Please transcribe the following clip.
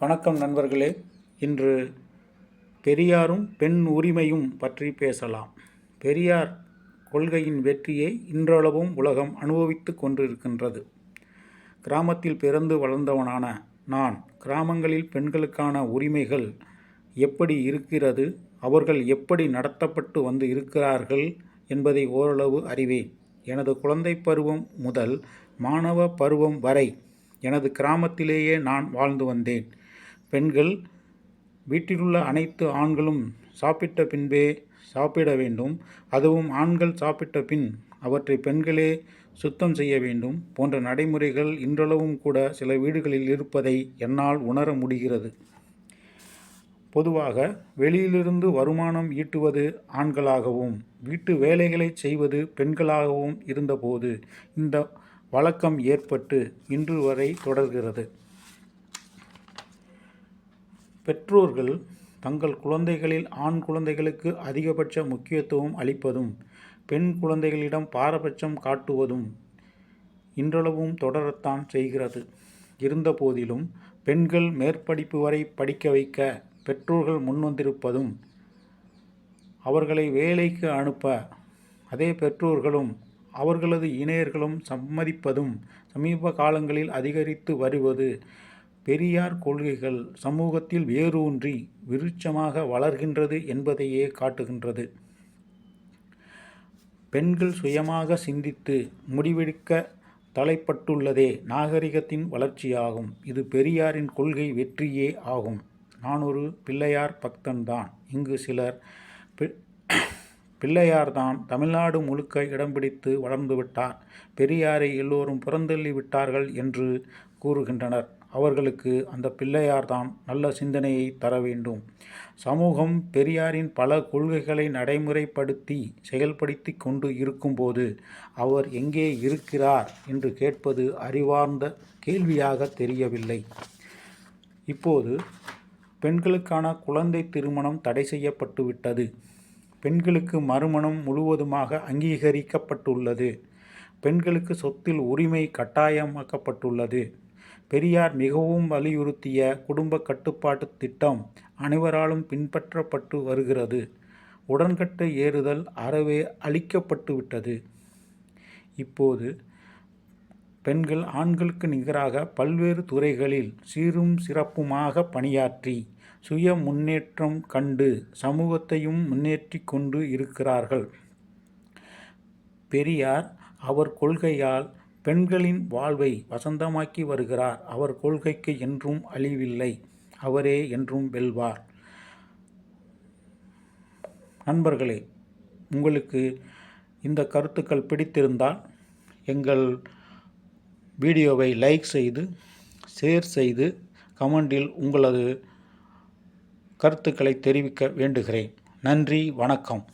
வணக்கம் நண்பர்களே. இன்று பெரியாரும் பெண் உரிமையும் பற்றி பேசலாம். பெரியார் கொள்கையின் வெற்றியை இன்றளவும் உலகம் அனுபவித்து கொண்டிருக்கின்றது. கிராமத்தில் பிறந்து வளர்ந்தவனான நான் கிராமங்களில் பெண்களுக்கான உரிமைகள் எப்படி இருக்கிறது அவர்கள் எப்படி நடத்தப்பட்டு வந்து இருக்கிறார்கள் என்பதை ஓரளவு அறிவேன். எனது குழந்தை பருவம் முதல் மாணவ பருவம் வரை எனது கிராமத்திலேயே நான் வாழ்ந்து வந்தேன். பெண்கள் வீட்டிலுள்ள அனைத்து ஆண்களும் சாப்பிட்ட பின்பே சாப்பிட வேண்டும். அதுவும் ஆண்கள் சாப்பிட்ட பின் அவற்றை பெண்களே சுத்தம் செய்ய வேண்டும். போன்ற நடைமுறைகள் இன்றளவும் கூட சில வீடுகளில் இருப்பதை என்னால் உணர முடிகிறது. பொதுவாக வெளியிலிருந்து வருமானம் ஈட்டுவது ஆண்களாகவும் வீட்டு வேலைகளை செய்வது பெண்களாகவும் இருந்தபோது இந்த வழக்கம் ஏற்பட்டு இன்று வரை தொடர்கிறது. பெற்றோர்கள் தங்கள் குழந்தைகளில் ஆண் குழந்தைகளுக்கு அதிகபட்ச முக்கியத்துவம் அளிப்பதும் பெண் குழந்தைகளிடம் பாரபட்சம் காட்டுவதும் இன்றளவும் தொடரத்தான் செய்கிறது. இருந்தபோதிலும் பெண்கள் மேற்படிப்பு வரை படிக்க வைக்க பெற்றோர்கள் முன்வந்திருப்பதும் அவர்களை வேலைக்கு அனுப்ப அதே பெற்றோர்களும் அவர்களது இணையர்களும் சம்மதிப்பதும் சமீப காலங்களில் அதிகரித்து வருவது பெரியார் கொள்கைகள் சமூகத்தில் வேரூன்றி விருட்சமாக வளர்கின்றது என்பதையே காட்டுகின்றது. பெண்கள் சுயமாக சிந்தித்து முடிவெடுக்க தலைப்பட்டுள்ளதே நாகரிகத்தின் வளர்ச்சியாகும். இது பெரியாரின் கொள்கை வெற்றியே ஆகும். நான் ஒரு பிள்ளையார் பக்தன்தான் இங்கு சிலர் பிள்ளையார்தான் தமிழ்நாடு முழுக்க இடம் பிடித்து வளர்ந்து விட்டார் பெரியாரை எல்லோரும் புறந்தள்ளி விட்டார்கள் என்று கூறுகின்றனர். அவர்களுக்கு அந்த பிள்ளையார்தான் நல்ல சிந்தனையை தர வேண்டும். சமூகம் பெரியாரின் பல கொள்கைகளை நடைமுறைப்படுத்தி செயல்படுத்தி கொண்டு இருக்கும்போது அவர் எங்கே இருக்கிறார் என்று கேட்பது அறிவார்ந்த கேள்வியாக தெரியவில்லை. இப்போது பெண்களுக்கான குழந்தை திருமணம் தடை செய்யப்பட்டு விட்டது. பெண்களுக்கு மறுமணம் முழுவதுமாக அங்கீகரிக்கப்பட்டுள்ளது. பெண்களுக்கு சொத்தில் உரிமை கட்டாயமாக்கப்பட்டுள்ளது. பெரியார் மிகவும் வலியுறுத்திய குடும்ப கட்டுப்பாட்டு திட்டம் அனைவராலும் பின்பற்றப்பட்டு வருகிறது. உடன்கட்டை ஏறுதல் அறவே அழிக்கப்பட்டு விட்டது. இப்போது பெண்கள் ஆண்களுக்கு நிகராக பல்வேறு துறைகளில் சீரும் சிறப்புமாக பணியாற்றி சுய முன்னேற்றம் கண்டு சமூகத்தையும் முன்னேற்றி கொண்டு இருக்கிறார்கள். பெரியார் அவர் கொள்கையால் பெண்களின் வாழ்வை வசந்தமாக்கி வருகிறார். அவர் கொள்கைக்கு என்றும் அழிவில்லை. அவரே என்றும் வெல்வார். நண்பர்களே உங்களுக்கு இந்த கருத்துக்கள் பிடித்திருந்தால் எங்கள் வீடியோவை லைக் செய்து ஷேர் செய்து கமெண்டில் உங்களது கருத்துக்களை தெரிவிக்க வேண்டுகிறேன். நன்றி வணக்கம்.